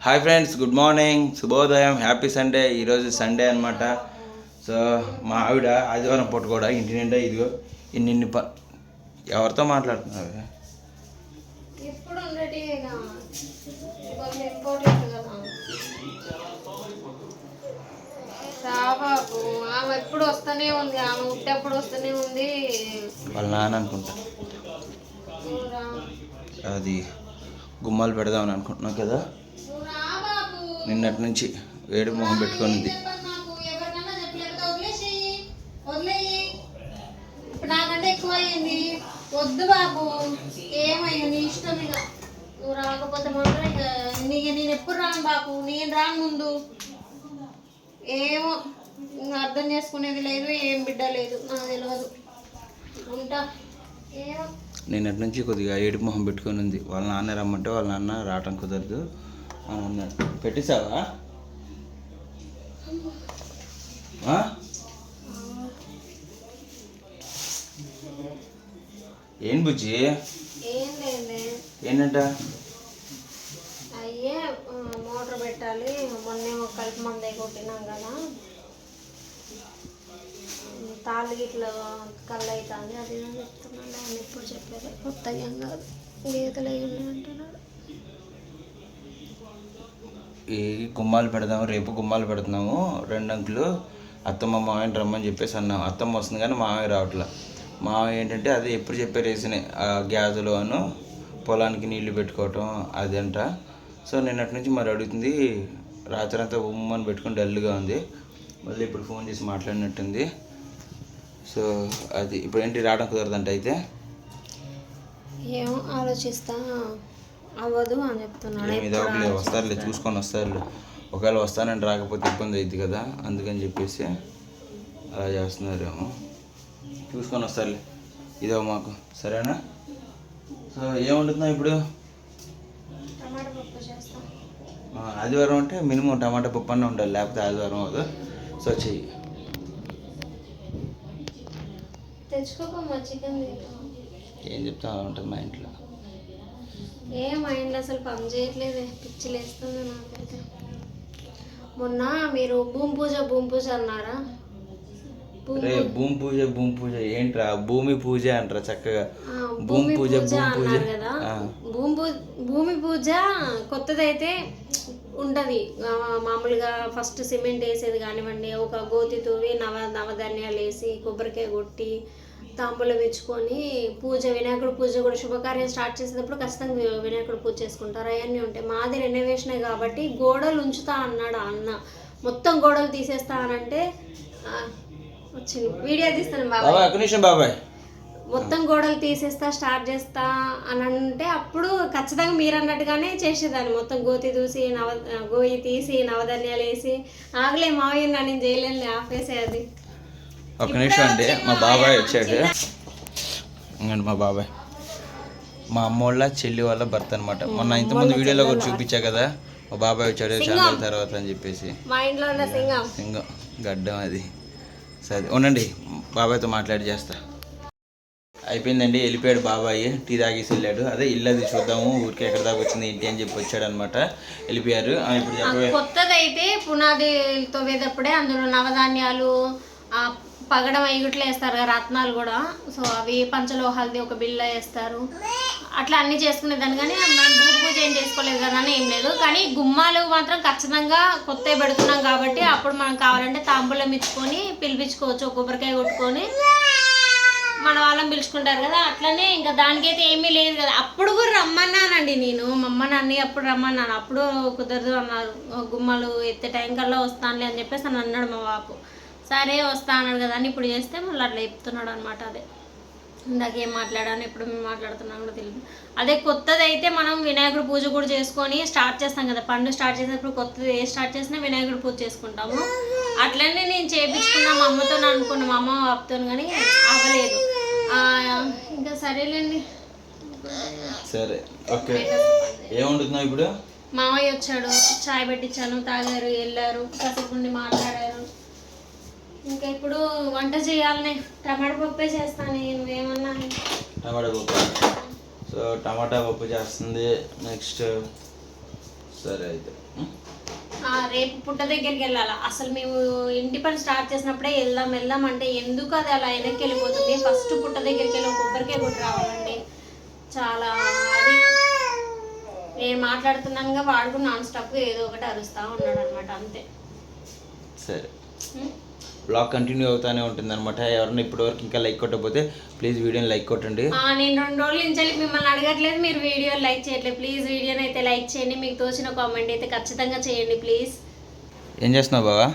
Hi friends good morning శుభోదయం happy Sunday ఈరోజు Sunday అనమాట సో మా ఆవిడ ఆదివారం పూట కూడా ఇంటి నిండా ఇదిగో ఇన్ని ప ఎవరితో ఆమె ఎప్పుడు వస్తూనే ఉంది. ఆమె ఉట్టేప్పుడు వస్తూనే ఉంది. వాళ్ళ నాన్న అనుకుంటా. అది గుమ్మాలు పెడదామని అనుకుంటున్నావు కదా. బాబు నిన్నటి నుంచి వేడి మొహం పెట్టుకొనింది. ఇప్పుడు నాకంటే ఎక్కువ అయింది వద్దు బాబు ఏమయ్యా నీ ఇష్టం ఇక నువ్వు రాకపోతే మాత్రం ఇక నీ నేను ఎప్పుడు రాను బాబు నేను రాను ముందు ఏమో అర్థం చేసుకునేది లేదు ఏం బిడ్డ లేదు నాకు తెలియదు. ఉంటా. ఏమో. నిన్నటి నుంచి కొద్దిగా ఏడు మొహం పెట్టుకొని ఉంది. వాళ్ళ నాన్న రమ్మంటే వాళ్ళ నాన్న రావటం కుదరదు. అని అన్నాడు పెట్టేశావా? ఏం బుజ్జి? ఏంటంట? అయ్యే మోటార్ పెట్టాలి. మొన్నేమో కలిపి మందే కొట్టినాం కదా. తాళ్ళు ఇట్లా కళ్ళు అవుతుంది అది ఇది ఆయన ఎప్పుడు చెప్పలేదు. కొత్త ఏం కాదు. గీతలు అంటున్నాడు. ఈ గుమ్మాలు పెడదాము రేపు గుమ్మాలు పెడుతున్నాము. రెండు అంకులు అత్తమ్మ మామయ్యని రమ్మని చెప్పేసి అన్నాం. అత్తమ్మ వస్తుంది కానీ మామయ్య రావట్లా. మామయ్య ఏంటంటే అది ఎప్పుడు చెప్పే రేసినే. ఆ గ్యాసులు అను పొలానికి నీళ్ళు పెట్టుకోవటం అదంట. సో నిన్నటి నుంచి మరి అడుగుతుంది రాత్రి అంతా ఉమ్మని పెట్టుకుని డల్గా ఉంది. మళ్ళీ ఇప్పుడు ఫోన్ చేసి మాట్లాడినట్టుంది. సో అది ఇప్పుడు ఏంటి రావడం కుదరదంట అయితే? ఏమో ఆలోచిస్తా. అవ్వదు అని చెప్తున్నాడు ఏమి వస్తారులే చూసుకొని వస్తారులే. ఒకవేళ వస్తానని రాకపోతే ఇబ్బంది అయింది కదా అందుకని చెప్పేసి అలా చేస్తున్నారేమో. చూసుకొని వస్తారులే. ఇదో మాకు. సరేనా? సో ఏం వండుతున్నావు ఇప్పుడు ఆదివారం అంటే మినిమం టమాటా పప్పు అన్న ఉండాలి లేకపోతే ఆదివారం అవదు సో చెయ్యి. తెచ్చుకోకమ్మా చికెన్ ఏం చెప్తా ఉంటుంది మా ఇంట్లో. ఏ మైండ్ అసలు పని చేయట్లేదే. పిచ్చి లేస్తుంది నాకైతే. మొన్న మీరు భూమి పూజ భూమి పూజ అన్నారా? భూమి రే భూమి పూజ భూమి పూజ ఏంట్రా? భూమి పూజ అంటారా చక్కగా. భూమి పూజ భూమి పూజ. అన్నారు కదా. భూమి పూజ భూమి పూజ కొత్తదైతే ఉంటుంది. మామూలుగా ఫస్ట్ సిమెంట్ వేసేది కానివ్వండి ఒక గోతి తూవి నవ నవధాన్యాలు వేసి కొబ్బరికాయ కొట్టి తాంబూలం ఇచ్చుకొని పూజ వినాయకుడు పూజ కూడా శుభకార్యం స్టార్ట్ చేసేటప్పుడు ఖచ్చితంగా వినాయకుడు పూజ చేసుకుంటారు. అవన్నీ ఉంటాయి మాది రెనోవేషనే కాబట్టి గోడలు ఉంచుతా అన్నాడు అన్న. మొత్తం గోడలు తీసేస్తా అనంటే వచ్చింది. వీడియో తీస్తాను బాబా బాబాయ్ మొత్తం గోడలు తీసేస్తా స్టార్ట్ చేస్తా అని అంటే అప్పుడు ఖచ్చితంగా మీరు అన్నట్టుగానే చేసేదాన్ని. మొత్తం గోతి దూసి నవ గోయి తీసి నవధాన్యాలు వేసి ఆగలే మావయ్య నేను చేయలేను ఆపేసేది. ఒక నిమిషం అండి. మా బాబాయ్ వచ్చాడు. ఇంకండి మా బాబాయ్. మా అమ్మ వాళ్ళ చెల్లి వాళ్ళ భర్త అనమాట మొన్న ఇంతకుముందు వీడియోలో కూడా చూపించా కదా. మా బాబాయ్ వచ్చాడు చాలా తర్వాత అని చెప్పేసి. సింగం. గడ్డం అది. సరే ఉండండి. బాబాయ్తో మాట్లాడి చేస్తా. అయిపోయిందండి. వెళ్ళిపోయాడు బాబాయ్. టీ తాగేసి వెళ్ళాడు. అదే ఇల్లు అది చూద్దాము. ఊరికి ఎక్కడ దాకా వచ్చింది ఏంటి అని చెప్పి వచ్చాడు అనమాట వెళ్ళిపోయారు. ఇప్పుడు చెప్పవే. కొత్తదైతే పునాదితో వేదప్పుడే అందులో నవధాన్యాలు పగడం ఐగుట్లు వేస్తారు కదా రత్నాలు కూడా. సో అవి పంచలోహాలది ఒక బిల్ల వేస్తారు. అట్లా అన్ని చేసుకునేదాన్ని కానీ మనం భూ పూజ ఏం చేసుకోలేదు కదా అని ఏం లేదు. కానీ గుమ్మాలు మాత్రం ఖచ్చితంగా కొత్త పెడుతున్నాం కాబట్టి అప్పుడు మనం కావాలంటే తాంబూలం ఇచ్చుకొని పిలిపించుకోవచ్చు కొబ్బరికాయ కొట్టుకొని. మన వాళ్ళని పిలుచుకుంటారు కదా అట్లనే ఇంకా దానికైతే ఏమీ లేదు కదా. అప్పుడు కూడా రమ్మన్నానండి నేను. మా అమ్మ నాన్ని అప్పుడు రమ్మన్నాను. అప్పుడు కుదరదు అన్నారు. గుమ్మలు ఎత్తే టైం కల్లా వస్తానులే అని చెప్పేసి అని అన్నాడు మా బాపు సరే వస్తా అన్నాడు కదా అని ఇప్పుడు చేస్తే మళ్ళీ అట్లా చెప్తున్నాడు అనమాట అదే. ఇందాక ఏం మాట్లాడాను ఎప్పుడు మేము మాట్లాడుతున్నాం కూడా తెలియదు. అదే కొత్తది అయితే మనం వినాయకుడు పూజ కూడా చేసుకొని స్టార్ట్ చేస్తాం కదా. పండుగ స్టార్ట్ చేసినప్పుడు కొత్తది ఏ స్టార్ట్ చేసినా వినాయకుడు పూజ చేసుకుంటాము. అట్లనే నేను చేపించుకున్నా మా అమ్మతో అనుకున్నా మా అమ్మ ఆపుతాను కానీ అవ్వలేదు ఇంకా సరేలేండి. సరే ఓకే. ఏం వండుతున్నావు ఇప్పుడు? మామయ్య వచ్చాడు చాయ్ పెట్టించాను తాగారు వెళ్ళారు. కాసేపు నుండి మాట్లాడారు ఇంకా ఇప్పుడు వంట చేయాలనే టమాటా పప్పే చేస్తాను నువ్వేమన్నా? టమాటా పప్పు? సో టమాటా పప్పు చేస్తుంది. నెక్స్ట్ సరే అయితే. రేపు పుట్ట దగ్గరికి వెళ్ళాలి? అసలు మేము ఇంటి పని స్టార్ట్ చేసినప్పుడే వెళ్దాం వెళ్దాం అంటే ఎందుకు అది అలా వెనక్కి వెళ్ళిపోతుంది? ఫస్ట్ పుట్ట దగ్గరికి వెళ్ళి కొబ్బరికాయ కొట్టి రావాలండి చాలా అది. నేను మాట్లాడుతున్నానుగా వాడు కూడా నాన్ స్టాప్ ఏదో ఒకటి అరుస్తా ఉన్నాడు అనమాట అంతే. సరే? బ్లాగ్ కంటిన్యూ అవుతానే ఉంటుంది అనమాట ఎవరన్నా ఇప్పటివరకు ఇంకా లైక్ కొట్టకపోతే ప్లీజ్ వీడియోని లైక్ కొట్టండి. నేను రెండు రోజుల నుంచి మిమ్మల్ని అడగట్లేదు మీరు వీడియో లైక్ చేయట్లేదు. ప్లీజ్ వీడియోని అయితే లైక్ చేయండి మీకు తోచిన కామెంట్ అయితే ఖచ్చితంగా చేయండి ప్లీజ్. ఏం చేస్తున్నావు బావా?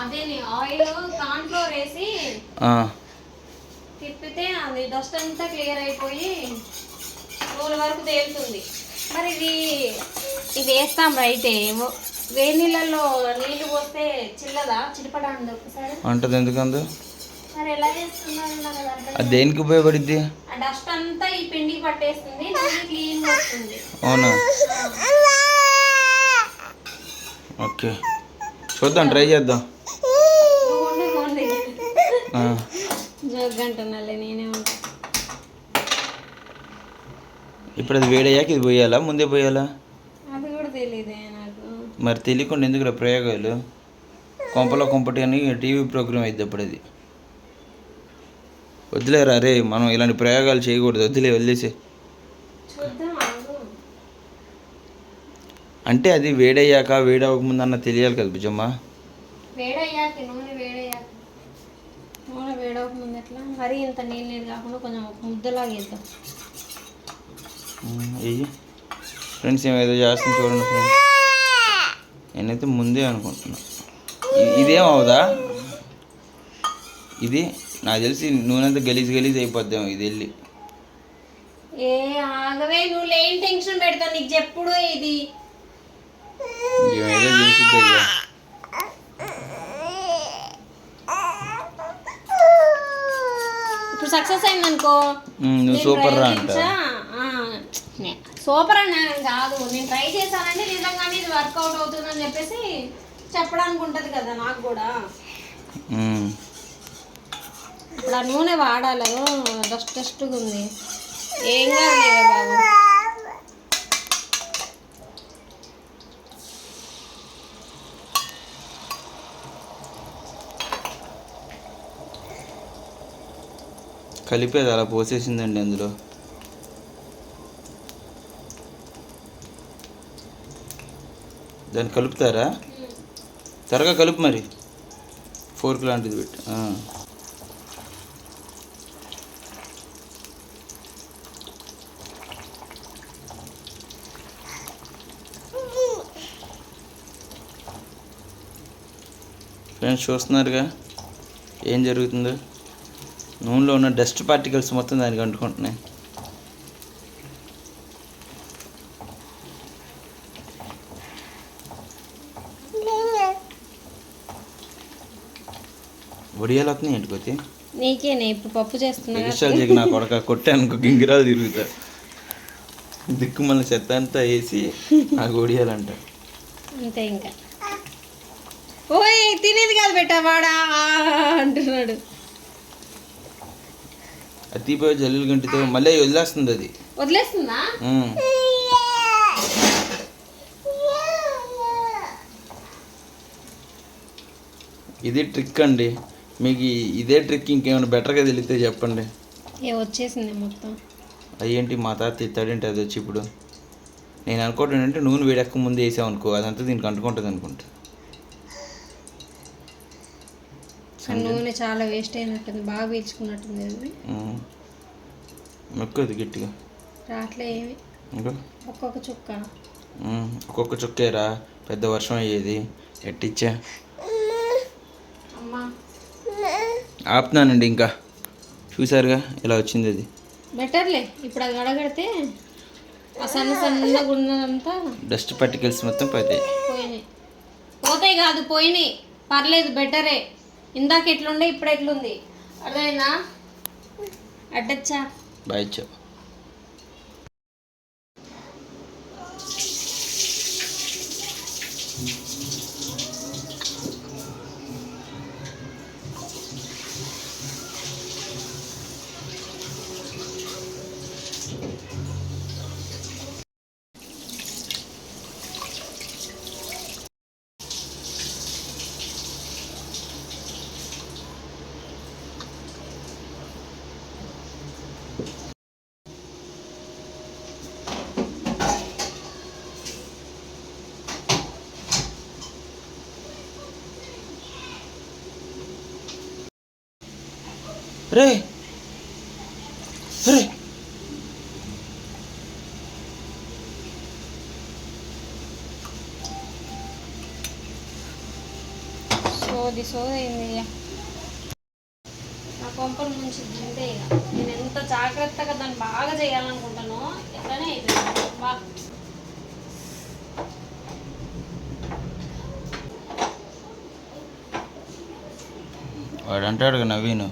అదే ఆయిల్ కార్న్ ఫ్లోర్ వేసి తిప్పితే అది డస్ట్ అంతా క్లియర్ అయిపోయి రోజుల వరకు తేలుతుంది. మరి ఇది ఇది వేస్తాం రైతే ఓ- వేడి నీళ్ళల్లో నీళ్ళు పోస్తే చిల్లదా? చిటపడా అంది ఒకసారి అంటది ఎందుకందు? మరి ఎలా చేస్తున్నారు నాకు అది అర్థం అది దేనికి ఉపయోగపడిద్ది? ఆ డస్ట్ అంతా ఈ పిండికి పట్టేస్తుంది క్లీన్ వస్తుంది అవునా? ఓకే. చూద్దాం ట్రై చేద్దాం. ఉండి పోండి. ఆ, జోక్ అంటున్నాలే నేనే ఉంటా. ఇప్పుడు అది వేడయ్యాక ఇది పోయాలా? ముందే పోయాలా అది కూడా తెలియదే నాకు మరి తెలియకుండా ఎందుకు ప్రయోగాలు? కొంపలో కొంపటి అని టీవీ ప్రోగ్రామ్ అయింది అప్పుడు అది వదిలేరా రే మనం ఇలాంటి ప్రయోగాలు చేయకూడదు. వదిలే వదిలేసి. అంటే అది వేడయ్యాక వేడవకముందు అన్న తెలియాలి కదా బుజ్జమ్మ. వేడయ్యాక నూనె వేడయ్యాక. నూనె వేడవక ముందు ఎట్లా? మరీ ఇంత నీళ్ళు నీళ్ళు కాకుండా కొంచెం ఒక ముద్దలాగా వేద్దాం వెయ్యి ఫ్రెండ్స్ ఏమేదో చేస్తుంది చూడండి ఫ్రెండ్స్. నేనైతే ముందే అనుకుంటున్నా. ఇదేం అవుదా? ఇది నాకు తెలిసి నూనె అంతా గలీజ్ గలీజ్ అయిపోద్దాం ఇది వెళ్ళి. ఏ ఆగవే నువ్వు లేని టెన్షన్ పెడతావు. నీకు చెప్పుడు ఇది? ఇప్పుడు సక్సెస్ అయిందనుకో. నువ్వు సూపర్ రా అంట సూపర్ అని కాదు. నేను ట్రై చేశానంటే నిజంగానే ఇది వర్కౌట్ అవుతుందని చెప్పేసి చెప్పడానికి ఉంటుంది కదా నాకు కూడా. ఇప్పుడు ఆ నూనె వాడాలి. డస్ట్ డస్ట్గా ఉంది. ఏం కాదు బాబు? కలిపేది అలా పోసేసిందండి అందులో. దాన్ని కలుపుతారా? త్వరగా కలుపు మరి. ఫోర్క్ లాంటిది పెట్టి. ఫ్రెండ్స్ చూస్తున్నారుగా? ఏం జరుగుతుందో? నూనెలో ఉన్న డస్ట్ పార్టికల్స్ మొత్తం దానికి అంటుకుంటున్నాయి. ఒడియాలు వస్తున్నాయి ఏంటి కొద్ది నీకేనే ఇప్పుడు పప్పు చేస్తున్నా నా కొడక కొట్టానుకో గింగిరాలు తిరుగుతా. దిక్కు మళ్ళీ చెత్త అంతా వేసి నాకు ఒడియాలంట అంతే ఇంకా. ఓయ్ తినేది కాదు బెట్ట వాడా అంటున్నాడు. అది తీపోయి జల్లులు గంటితో మళ్ళీ వదిలేస్తుంది అది. వదిలేస్తుందా. ఇది ట్రిక్ అండి. మీకు ఇదే ట్రిక్ ఇంకేమైనా బెటర్గా తెలిస్తే చెప్పండి. ఏ వచ్చేసింది మొత్తం. అయ్యేంటి మా తాత తిట్టాడేంటి అది వచ్చి ఇప్పుడు? నేను అనుకోవటం ఏంటంటే నూనె వేడెక్క ముందు వేసాం అనుకో అదంతా దీనికి అంటుకుంటుంది అనుకుంటా. నూనె చాలా వేస్ట్ అయినట్టుంది బాగా పీల్చుకున్నట్టుంది అది. గట్టిగా. రాట్లే ఏమి. ఒక్కొక్క చుక్క. ఒక్కొక్క చుక్కేరా? పెద్ద వర్షం అయ్యేది. ఎట్టిచ్చా అమ్మా ఆపుతున్నానండి ఇంకా. చూసారుగా ఇలా వచ్చింది అది. బెటర్లే. ఇప్పుడు అది గడగడితే ఆ సన్న సన్నగా ఉన్నదంతా డస్ట్ పార్టికల్స్ మొత్తం పోతాయి. పోయినాయి. పోతాయి కాదు పోయినాయి. పర్లేదు బెటరే. ఇందాక ఎట్లుండే ఇప్పుడు ఎట్లుంది అర్థమైందా? అడ్డచ్చా? బాయ్ చో రే. రే. సోది సోది అయింది ఇక నా కొంపల నుంచి దిందే ఇక. నేను ఎంత జాగ్రత్తగా దాన్ని బాగా చేయాలనుకుంటానో ఎట్లనే అయిపోయింది. బా. వాడు అంటాడు నవీను.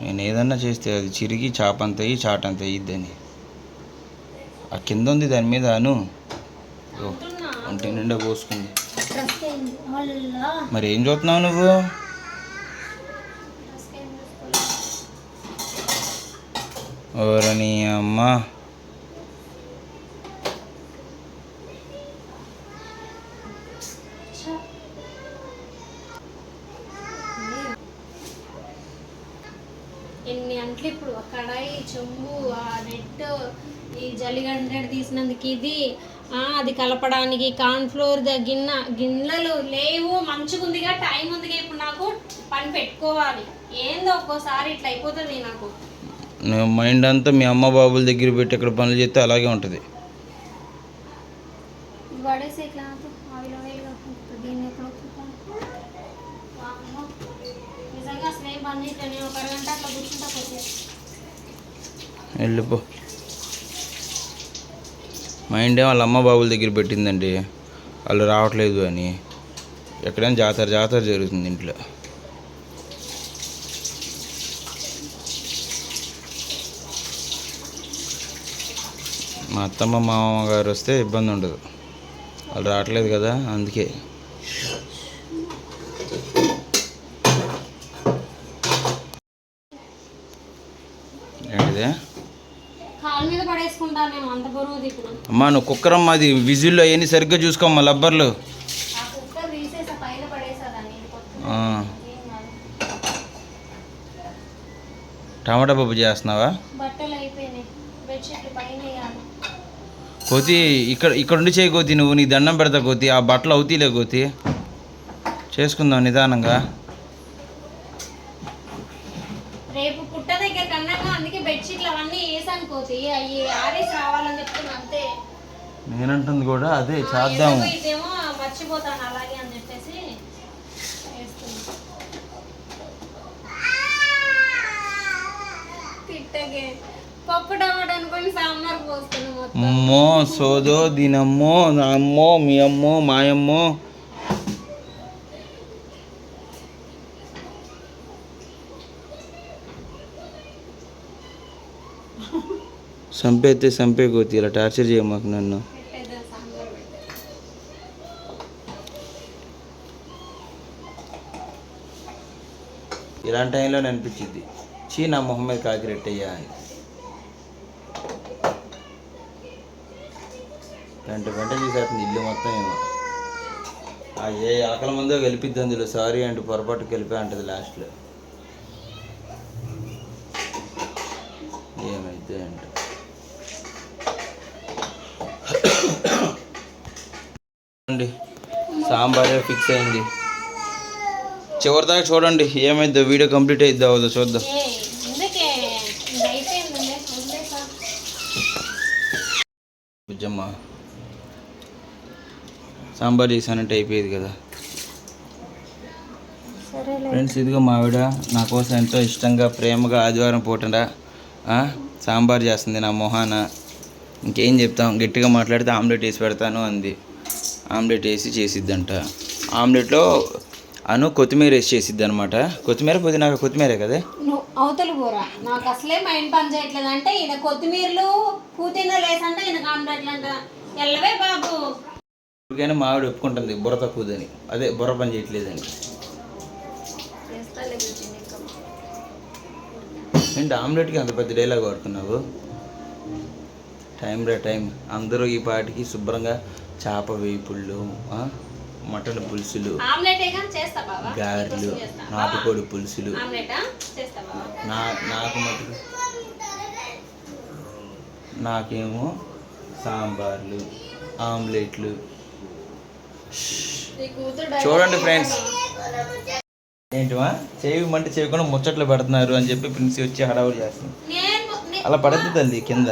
నేను ఏదన్నా చేస్తే అది చిరిగి చాపంత అయ్యి చాటంత అయ్యిద్దని ఆ కింద ఉంది దాని మీద అను. ఓ, ఒంటి నిండా పోసుకుంది. మరి ఏం చూస్తున్నావు నువ్వు? డ్రెస్ అమ్మా ఓరని అమ్మ ఛ. ఎన్ని అంట్లు ఇప్పుడు ఆ కడాయి చెంబు ఆ నెట్ ఈ జలిగండ్రెడ్ తీసినందుకు ఇది ఆ, అది కలపడానికి కార్న్ ఫ్లోర్ ద గిన్నె గిన్నెలు లేవు. మంచిగుందిగా టైం ఉందిగా ఇప్పుడు నాకు. పని పెట్టుకోవాలి. ఏందో ఒక్కోసారి ఇట్లా అయిపోతుంది నాకు. మైండ్ అంతా మీ అమ్మ బాబుల దగ్గర పెట్టి ఇక్కడ పనులు చేస్తే అలాగే ఉంటుంది. ఇది మైండ్ ఇండే వాళ్ళ అమ్మ బాబుల దగ్గర పెట్టిందండి. వాళ్ళు రావట్లేదు అని. ఎక్కడైనా జాతర జాతర జరుగుతుంది ఇంట్లో. మా అత్తమ్మ మామ గారు వస్తే ఇబ్బంది ఉండదు. వాళ్ళు రావట్లేదు కదా అందుకే. ఏంటిదే? కాలు మీద పడేసుకుంటా అంత బరువు అమ్మా నువ్వు కుక్కరమ్మ అది విజిల్లో అవన్నీ సరిగ్గా చూసుకోమ్మా లబ్బర్లు. ఆ కుక్కర్ తీసేసా పైన పడేసా దాన్ని ఇది కొత్త ఆ, ఏం కాదు. టమాటా పప్పు చేస్తున్నావా? బట్టలు అయిపోయినాయి బెడ్షీట్లు పైన వేయాలి. కోతి ఇక్కడ ఇక్కడ ఉండి చేయి కోతి నువ్వు నీ దండం పెడతా కోతి ఆ బట్టలు అవుతీలే కోతి. చేసుకుందాం నిదానంగా రేపు పుట్ట దగ్గర కన్నాక అందుకే బెడ్షీట్లు అవన్నీ వేసాను కోతి అవి ఆరేసి రావాలని చెప్తున్నా అంతే నేనంటుంది కూడా అదే చేద్దాము మర్చిపోతాను అలాగే అని చెప్పేసి అమ్మో సోదో దీనమ్మో నా అమ్మో మీ అమ్మో మాయమ్మో. చంపేస్తే చంపే కోతి ఇలా టార్చర్ చేయమాకు నన్ను పెట్టేద్దాం సాంబార్ పెట్టే అలాంటి టైంలో అనిపించింది. చీ నా మొహం మీద కాకిరెట్టయ్యా అని. గంట గంట చేసేస్తుంది ఇల్లు మొత్తం ఏమో. ఆ ఏ ఆకలి ముందో గెలిపిద్ది అందులో. సారీ అంటే పొరపాటు గెలిపే అంటది లాస్ట్లో. ఏమైతే అంట. చూడండి సాంబారే ఫిక్స్ అయింది. చివరిదాకా చూడండి ఏమైందో వీడియో కంప్లీట్ అయిద్దా అవుదో చూద్దాం. బుజ్జమ్మ సాంబార్ చేశానంటే అయిపోయేది కదా. ఫ్రెండ్స్ ఇదిగో మావిడ నా కోసం ఎంతో ఇష్టంగా ప్రేమగా ఆదివారం పూటన ఆ, సాంబార్ చేస్తుంది నా మొహాన. ఇంకేం చెప్తాం? గట్టిగా మాట్లాడితే ఆమ్లెట్ వేసి పెడతాను అంది. ఆమ్లెట్ వేసి చేసిద్దంట. ఆమ్లెట్లో అను కొత్తిమీర వేసి చేసిద్ది అనమాట కొత్తిమీర? పుదీనా కొత్తిమీరే కదా? అవతల కూర. నాకు అసలే మైండ్ పని చేయట్లేదు. అంటే ఈయన కొత్తిమీరలు పుదీనా లేసంటే ఈయన కాంప్లెట్లు అంట ఎల్లవే బాబు. ఇప్పటికైనా మావిడ ఒప్పుకుంటుంది బుర్ర తక్కువదని అదే బుర్ర పని చేయట్లేదని. బుజ్జి నీకు. ఏంటి ఆమ్లెట్కి అంత పెద్ద డైలాగ్ వాడుతున్నావు? టైం రా టైం అందరూ ఈ పాటికి శుభ్రంగా చేప వేపుళ్ళు ఆ, మటన్ పులుసులు గారెలు. నాటుకోడి పులుసులు. నా నాకు మటుకు నాకేమో సాంబార్లు ఆమ్లెట్లు. చూడండి ఫ్రెండ్స్. ఏంటివా? చేయమంటే చేయకుండా ముచ్చట్లు పెడుతున్నారు అని చెప్పి ప్రిన్సి వచ్చి హడావుడి చేస్తుంది. నేను నే- అలా పడద్దు తల్లి కింద.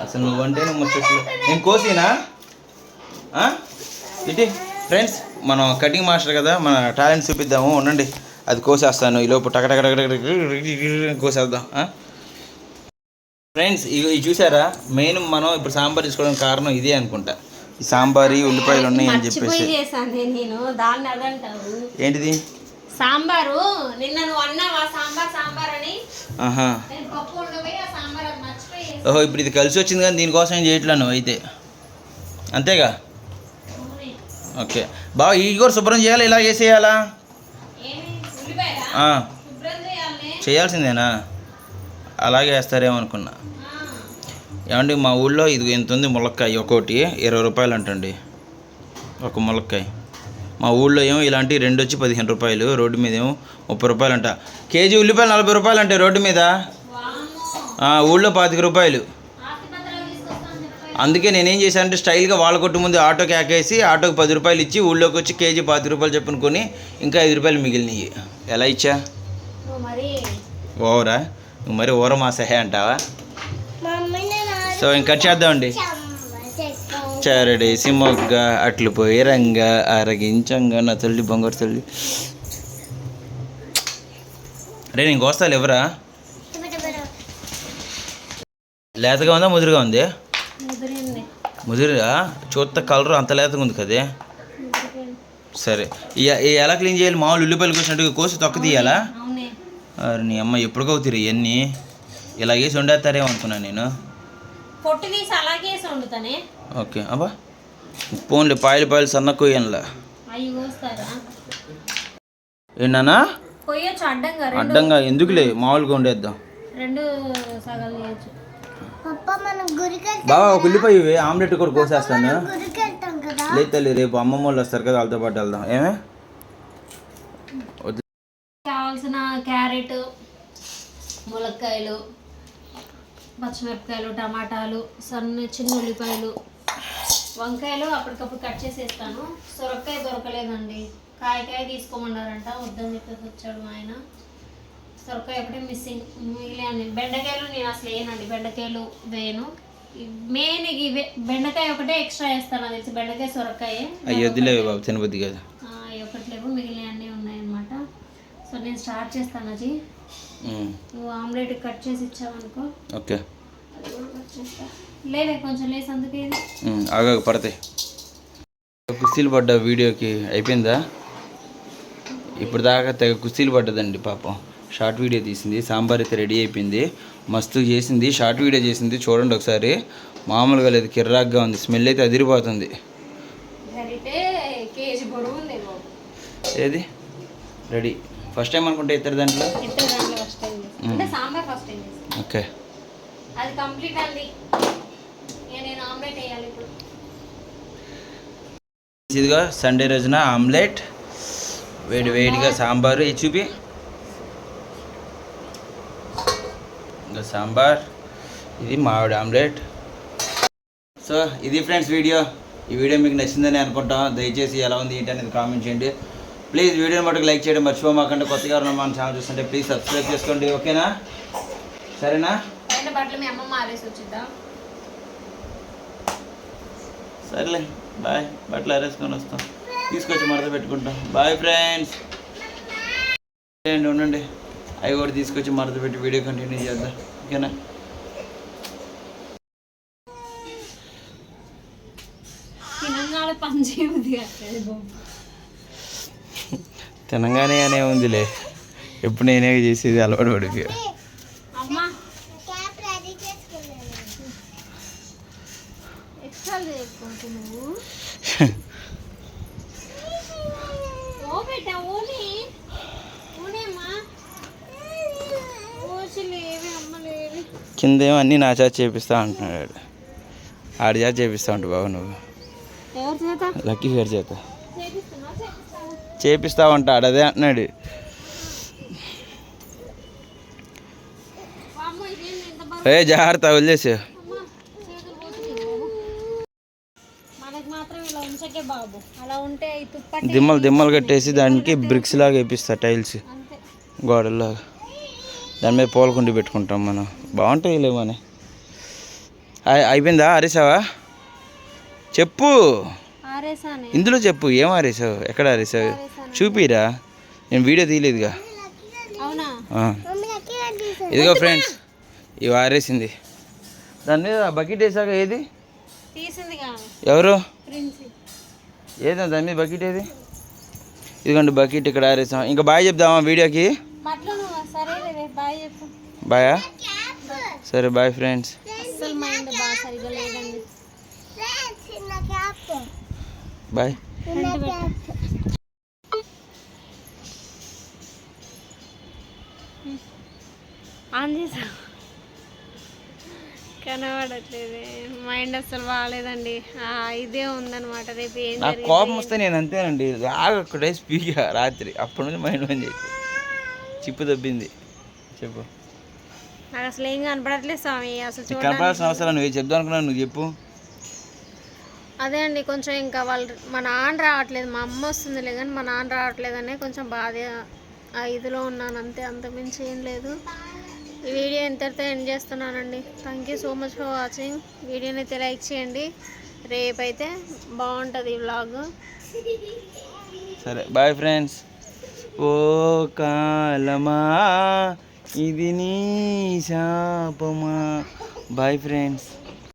అసలు నువ్వు అంటే ముచ్చట్లు. నేను కోసినా? ఇటీ ఫ్రెండ్స్ మనం కటింగ్ మాస్టర్ కదా మన టాలెంట్ చూపిద్దాము. ఉండండి. అది కోసేస్తాను. ఈ లోపు టక టక టక టక టక కోసేద్దాం? ఫ్రెండ్స్ ఇవి చూసారా? మెయిన్ మనం ఇప్పుడు సాంబార్ తీసుకోవడానికి కారణం ఇదే అనుకుంటా. ఈ సాంబార్ ఉల్లిపాయలు చెప్పేసి. నేను. దాన్ని అదంటావు ఏంటిది? సాంబారు. నిన్న నువ్వు అన్నావా సాంబార్ సాంబార్ అని? ఆహా. ఓహో ఇప్పుడు ఇది కలిసి వచ్చింది కానీ దీనికోసం ఏం చేయట్లా నువ్వు అయితే? అంతేగా. ఓకే. బావ ఇవి కూడా శుభ్రం చేయాలి? ఇలా చేయాలి చేయాల్సిందేనా? అలాగే వేస్తారేమో అనుకున్నా. ఏమండి మా ఊళ్ళో ఇది ఎంత ఉంది? ములక్కాయ ఒక్కోటి ఇరవై రూపాయలు అంటండి. ఒక ములక్కాయ. మా ఊళ్ళో ఏమో ఇలాంటి రెండు వచ్చి పదిహేను రూపాయలు రోడ్డు మీద ఏమో ముప్పై రూపాయలు అంట కేజీ ఉల్లిపాయలు నలభై రూపాయలు అంటే రోడ్డు మీద? ఊళ్ళో పాతిక రూపాయలు. అందుకే నేనేం చేశానంటే స్టైల్గా వాళ్ళ కొట్టు ముందు ఆటోకి ఎక్కేసి ఆటోకి పది రూపాయలు ఇచ్చి ఊళ్ళోకి వచ్చి కేజీ పాతి రూపాయలు చెప్పుని కొని ఇంకా ఐదు రూపాయలు మిగిలినవి ఎలా ఇచ్చా? ఓవరా నువ్వు మరి ఓర మా సహే అంటావా? సో ఇంకా చేద్దామండి. చారడేసి మొగ్గ అట్లు పోయి రంగ అరగించంగా నా తల్లి బంగారు తల్లి. రే నేను కోస్తాను ఎవరా లేతగా ఉందా ముదురుగా ఉంది? ముదిరింది ముదిరిగా చూస్తే కలర్ అంత లేతగా ఉంది కదే. సరే. ఎలా క్లీన్ చేయాలి? మామూలు ఉల్లిపాయలు కోసినట్టుగా కోసి తొక్క తీయాలా? నీ అమ్మ ఎప్పుడు కవుతారు ఇవన్నీ ఇలా వేసి వండేస్తారేమో అనుకున్నాను నేను. ఓకే. అబ్బా. పోన్లే పాయలు పాయలు సన్న కొయ్యనులా. ఏంటన్నా? కొయ్యొచ్చు అడ్డంగా ఎందుకులే? మామూలుగా వండేద్దాం. రెండు సగాలు బావా ఒక ఉల్లిపాయ ఇవి ఆమ్లెట్ కూడా కోసేస్తాను. లేదు తల్లి రేపు అమ్మమ్మ వాళ్ళు వస్తారు కదా వాళ్ళతో పాటు వెళ్దాం. ఏమే. కావాల్సిన క్యారెట్ ములక్కాయలు పచ్చిమిరపకాయలు టమాటాలు సన్న చిన్న ఉల్లిపాయలు వంకాయలు అప్పటికప్పుడు కట్ చేసేస్తాను. సొరకాయ దొరకలేదండి. కాయకాయ తీసుకోమన్నారంట వద్దని చెప్పేసి వచ్చాడు మా ఆయన. సొరకాయ ఒకటే మిస్సింగ్ మిగిలిన బెండకాయలు నేను అసలు వేయనండి. బెండకాయలు వేయను. మెయిన్ ఇవే. బెండకాయ ఒకటే ఎక్స్ట్రా వేస్తాను. నాకు తెలిసి బెండకాయ సొరకాయ. వద్దులేవు బాబు తినబుద్ది కదా. ఒకటి లేవు. మిగిలిన అన్నీ ఉన్నాయన్నమాట. సో నేను స్టార్ట్ చేస్తాను అది. నువ్వు ఆమ్లెట్ కట్ చేసి ఇచ్చావనుకో. ఓకే. లేవే కొంచెం లేసి అందుకే ఆగాక పడతాయి. కుస్తీలు పడ్డ వీడియోకి అయిపోయిందా? ఇప్పుడు దాకా తెగ కుస్తీలు పడ్డదండి పాపం. షార్ట్ వీడియో తీసింది సాంబార్ అయితే రెడీ అయిపోయింది. మస్తు చేసింది షార్ట్ వీడియో చేసింది. చూడండి ఒకసారి. మామూలుగా లేదు కిర్రాక్గా ఉంది. స్మెల్ అయితే అదిరిపోతుంది. ఏది? రెడీ. ఫస్ట్ టైం అనుకుంటే ఇద్దరు దాంట్లో? ఓకే. అది కంప్లీట్ అండి ఇక నేను ఆమ్లెట్ వేయాలి ఇప్పుడు. ఇదిగా సండే రోజున ఆమ్లెట్ వేడి వేడిగా సాంబారు. ఇది చూపి. ఇంకా సాంబార్ ఇది మామిడి ఆమ్లెట్. సో ఇది ఫ్రెండ్స్ వీడియో ఈ వీడియో మీకు నచ్చిందని అనుకుంటాం. దయచేసి ఎలా ఉంది ఏంటి అనేది కామెంట్ చేయండి. ప్లీజ్ వీడియోని మటుకు లైక్ చేయడం మర్చిపోమాకండి. కొత్తగా ఉన్న మన ఛానల్ చూస్తుంటే ప్లీజ్ సబ్స్క్రైబ్ చేసుకోండి. ఓకేనా సరేనా? సరేలే. బాయ్ బట్టలు ఆరేసుకొని వస్తాం. తీసుకొచ్చి మడత పెట్టుకుంటాం. బాయ్ ఫ్రెండ్స్ ఉండండి. అవి కూడా తీసుకొచ్చి మడత పెట్టి వీడియో కంటిన్యూ చేద్దాం. ఓకేనా? తినంగానే అనే ఉందిలే. ఎప్పుడు నేనే చేసేది అలవాటు పడిపోయా అమ్మా ఎక్స్ట్రా చేసుకుంటూ నువ్వు ఓ బేట ఓని ఓనేమ్మా ఓసి లేవి అమ్మ లేవి కిందేమో అన్నీ నా చేత చేపిస్తా అంటున్నాడు ఆడి. చేత చేపిస్తా ఉంటా బాబు నువ్వు. లక్కీ గారి చేత. చేపిస్తా ఉంటాడు అదే అంటున్నాడు. ఏ జాగ్రత్త వదిలేసి. దిమ్మలు దిమ్మలు కట్టేసి దానికి బ్రిక్స్ లాగా వేపిస్తా టైల్స్. గోడల్లాగా. దాని మీద పూలకుండి పెట్టుకుంటాం మనం. బాగుంటాయి లేవని అయిపోయిందా ఆరేసావా? చెప్పు. ఇందులో చెప్పు ఏం ఆరేసావు? ఎక్కడ ఆరేసావు? చూపిరా. నేను వీడియో తీయలేదుగా. ఇదిగో ఫ్రెండ్స్ ఇవి ఆరేసింది. దాని మీద బకెట్ వేసాక ఏది? ఎవరు? ఏదా దాని మీద బకెట్ ఏది? ఇదిగోండి బకెట్ ఇక్కడ ఆరేసాం. ఇంకా బాయ్ చెప్దామా వీడియోకి? బాయా? సరే బాయ్ ఫ్రెండ్స్ బాయ్. ఆన్ చేసా? కనబడట్లేదు. మైండ్ అస్సలు బాగాలేదండి. ఆ, ఇదే ఉందన్నమాట. రేపు ఏం నాకు కోపం వస్తే నేను అంతేనండి. బాగా ఒక్కడే స్పీక్ రాత్రి అప్పటి నుంచి మైండ్ పని చేసి చిప్పు దబ్బింది. చెప్పు. నాకు అసలు ఏం కనపడట్లేదు స్వామి అసలు నీకు కనపడాల్సిన అవసరం నువ్వు చెప్దాం అనుకున్నాను నువ్వు చెప్పు. అదే అండి కొంచెం ఇంకా వాళ్ళు మా నాన్న రావట్లేదు మా అమ్మ వస్తుందిలే కానీ మా నాన్న రావట్లేదు అనే కొంచెం బాధ. ఆ ఇదిలో ఉన్నాను అంతే అంతకుమించి ఏం లేదు. ఈ వీడియో ఇంతటితో ఎండ్ చేస్తున్నానండి. Thank you so much for watching వీడియోని అయితే లైక్ చేయండి. రేపైతే బాగుంటుంది ఈ వ్లాగ్ సరే బాయ్ ఫ్రెండ్స్ ఓ కాలమా ఇది నీ శాపమా? Bye friends